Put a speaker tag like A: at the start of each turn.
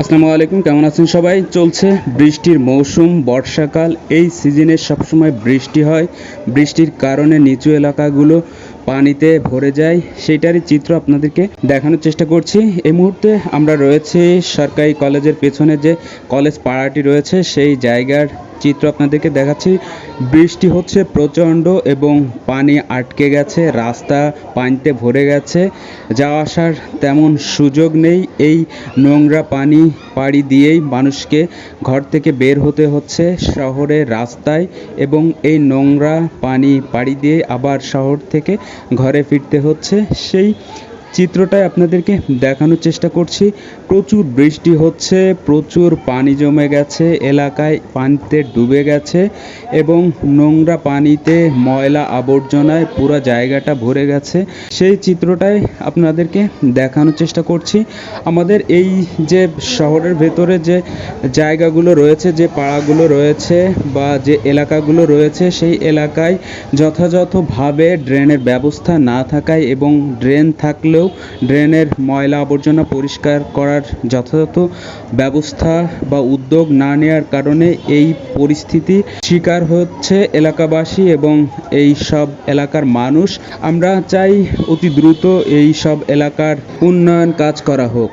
A: আসসালামু আলাইকুম, কেমন আছেন সবাই? চলছে বৃষ্টির মৌসুম, বর্ষাকাল। এই সিজনে সবসময় বৃষ্টি হয়। বৃষ্টির কারণে নিচু এলাকাগুলো পানিতে ভরে যায়। সেইটারই চিত্র আপনাদেরকে দেখানোর চেষ্টা করছি। এই মুহূর্তে আমরা রয়েছি সরকারি কলেজের পেছনে যে কলেজ পাড়াটি রয়েছে, সেই জায়গার চিত্র আপনাদেরকে দেখাচ্ছি। বৃষ্টি হচ্ছে প্রচণ্ড এবং পানি আটকে গেছে, রাস্তা পানিতে ভরে গেছে। যাওয়া আসার তেমন সুযোগ নেই। এই নোংরা পানি পাড়ি দিয়েই মানুষকে ঘর থেকে বের হতে হচ্ছে শহরের রাস্তায় এবং এই নোংরা পানি পাড়ি দিয়ে আবার শহর থেকে ঘরে ফিরতে হচ্ছে। সেই চিত্রটাই আপনাদেরকে দেখানোর চেষ্টা করছি। প্রচুর বৃষ্টি হচ্ছে, প্রচুর পানি জমে গেছে, এলাকায় পানিতে ডুবে গেছে এবং নোংরা পানিতে ময়লা আবর্জনায় পুরো জায়গাটা ভরে গেছে। সেই চিত্রটাই আপনাদেরকে দেখানোর চেষ্টা করছি। আমাদের এই যে শহরের ভেতরে যে জায়গাগুলো রয়েছে, যে পাড়াগুলো রয়েছে বা যে এলাকাগুলো রয়েছে, সেই এলাকায় যথাযথভাবে ড্রেনের ব্যবস্থা না থাকায় এবং ড্রেন থাকলেও ড্রেনের ময়লা আবর্জনা পরিষ্কার করার যথাযথ ব্যবস্থা বা উদ্যোগ না নেওয়ার কারণে এই পরিস্থিতি শিকার হচ্ছে এলাকাবাসী এবং এই সব এলাকার মানুষ। আমরা চাই অতি দ্রুত এই সব এলাকার উন্নয়ন কাজ করা হোক।